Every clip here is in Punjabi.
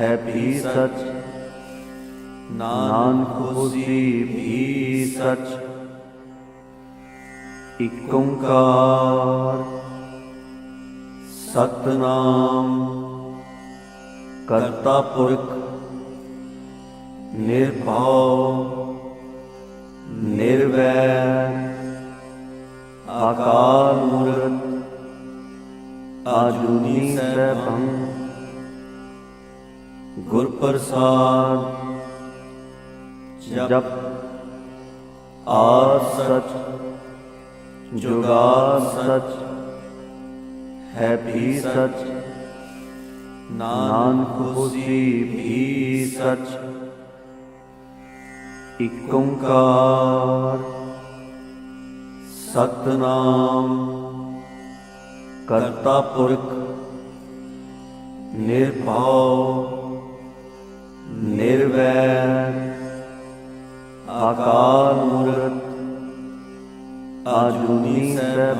ਹੈ ਵੀ ਸਚ। ਨਾਨਕ ਹੋਸੀ ਵੀ ਸਚ। ਇਕ ਓੰਕਾਰ ਸਤਨਾਮ। ਕਰਤਾ ਪੁਰਖ ਨਿਰਭਉ, ਨਿਰਵੈਰ। ਆਕਾਰ ਮੂਰਤ, ਆਜੂਨੀ ਸੈਭੰ। ਗੁਰ ਪ੍ਰਸਾਦ ਜਪ ਆ ਸਚ ਜੁਗਾ ਸਚ, ਹੈ ਵੀ ਸਚ, ਨਾਨਕ ਹੋਸੀ ਵੀ ਸਚ ਇਕ ਓੰਕਾਰ ਸਤਨਾਮ, ਕਰਤਾ ਪੁਰਖ, ਨਿਰਭਉ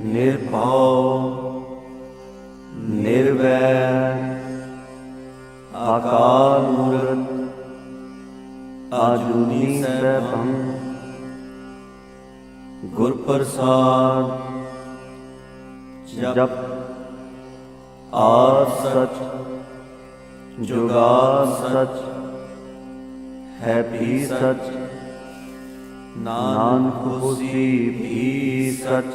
ਨਿਰਭਉ ਨਿਰਵੈਰ ਆਕਾਰ ਮੂਰਤ ਆਜੂਨੀ ਸੈਭੰ ਗੁਰ ਪ੍ਰਸਾਦ ਜਪ ਆ ਸਚ ਜੁਗਾ ਸਚ, ਹੈ ਵੀ ਸਚ, ਨਾਨਕ ਹੋਸੀ ਵੀ ਸਚ।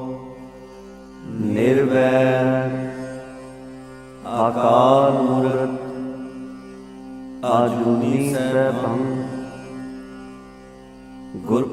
ਨਿਰਵੈਰ ਆਕਾਰ ਮੂਰਤ ਆਜੂਨੀ ਸੈਭੰ ਗੁਰ